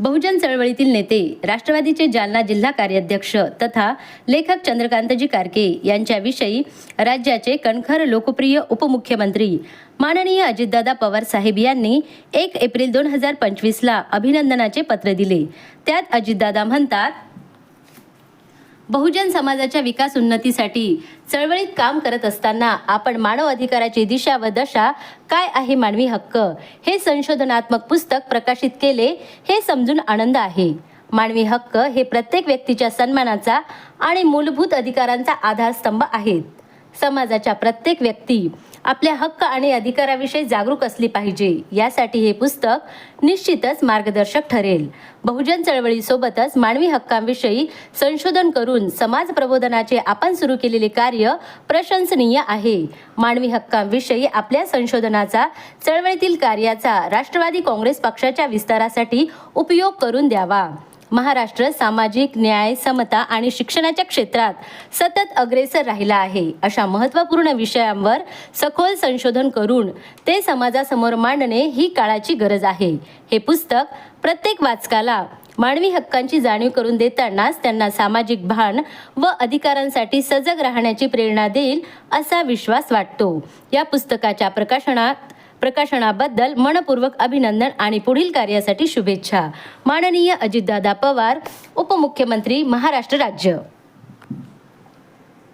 बहुजन चळवळीतील नेते राष्ट्रवादीचे जालना जिल्हा कार्याध्यक्ष तथा लेखक चंद्रकांतजी कारके यांच्याविषयी राज्याचे कणखर लोकप्रिय उपमुख्यमंत्री माननीय अजितदादा पवार साहेब यांनी एक एप्रिल दोन हजार पंचवीसला अभिनंदनाचे पत्र दिले. त्यात अजितदादा म्हणतात बहुजन समाजाच्या विकास उन्नतीसाठी चळवळीत काम करत असताना आपण मानव अधिकाराची दिशा व दशा काय आहे मानवी हक्क? हे संशोधनात्मक पुस्तक प्रकाशित केले हे समजून आनंद आहे. मानवी हक्क हे प्रत्येक व्यक्तीच्या सन्मानाचा आणि मूलभूत अधिकारांचा आधारस्तंभ आहेत. समाजाच्या प्रत्येक व्यक्ती आपल्या हक्क आणि अधिकाराविषयी जागरूक असली पाहिजे. यासाठी हे पुस्तक निश्चितच मार्गदर्शक ठरेल. बहुजन चळवळीसोबतच मानवी हक्कांविषयी संशोधन करून समाज प्रबोधनाचे आपण सुरू केलेले कार्य प्रशंसनीय आहे. मानवी हक्कांविषयी आपल्या संशोधनाचा चळवळीतील कार्याचा राष्ट्रवादी काँग्रेस पक्षाच्या विस्तारासाठी उपयोग करून द्यावा. महाराष्ट्र सामाजिक न्याय समता आणि शिक्षणाच्या क्षेत्रात सतत अग्रेसर राहिला आहे. अशा महत्त्वपूर्ण विषयांवर सखोल संशोधन करून ते समाजासमोर मांडणे ही काळाची गरज आहे. हे पुस्तक प्रत्येक वाचकाला मानवी हक्कांची जाणीव करून देतानाच त्यांना सामाजिक भान व अधिकारांसाठी सजग राहण्याची प्रेरणा देईल असा विश्वास वाटतो. या पुस्तकाच्या प्रकाशनात प्रकाशनाबद्दल मनपूर्वक अभिनंदन आणि पुढील कार्यासाठी शुभेच्छा. माननीय अजितदादा पवार उपमुख्यमंत्री महाराष्ट्र राज्य.